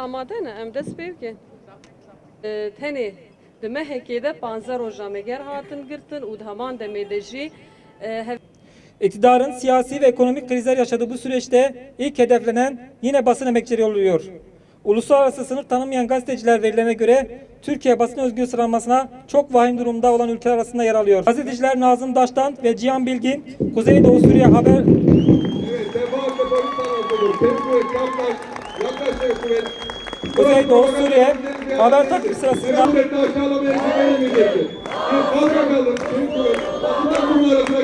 amade ne em dest pê bikin Ee, tenê di mehekê de panzer rojameger hatin girtin û di heman demê de jî e, hev İktidarın siyasi ve ekonomik krizler yaşadığı bu süreçte ilk hedeflenen yine basın emekçileri oluyor. Uluslararası sınır tanımayan gazeteciler verilerine göre Türkiye basın özgürlüğü sıralamasına çok vahim durumda olan ülkeler arasında yer alıyor. Gazeteciler Nazım Daştan ve Cihan Bilgin, Kuzeydoğu Suriye Haber Evet, Kuvvet. Kuzeydoğu Suriye haber takip sırasında aşağılamaya gitmeyecektir. Bir kalka kalın. Tek kuvvet. Basından kurum arasına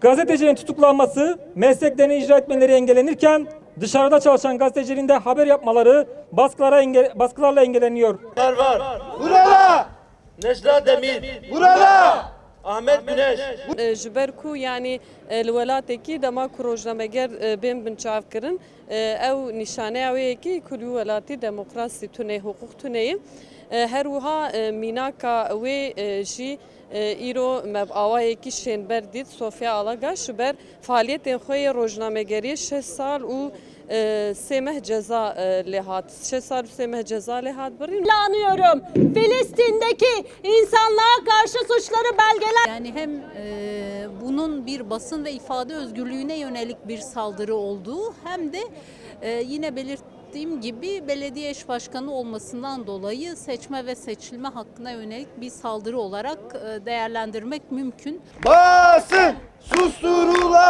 gazetecilerin tutuklanması, mesleklerini icra etmeleri engellenirken dışarıda çalışan gazetecilerin de haber yapmaları baskılara enge- baskılarla engelleniyor. var var. Burada! Necla Demir, Burada! Ahmet Güneş. e, ji ber ku yanî e, li welatekî dema ku rojnameger e, bên binçavkirin e, ew nîşaneya wê yekî ku li welatî demokrasî tune hukuk tuneyê E, her wiha e, mînaka wê e, e, e, sê meh ceza e, lê hat şeş sal û sê meh ceza lê hat birîn anıyorum. Filistin'deki insanlığa karşı suçları belgeler Yani hem e, bunun bir basın ve ifade özgürlüğüne yönelik bir saldırı olduğu hem de e, yine belirttiğim gibi belediye eş başkanı olmasından dolayı seçme ve seçilme hakkına yönelik bir saldırı olarak e, değerlendirmek mümkün. Basın susturulamaz. Özgür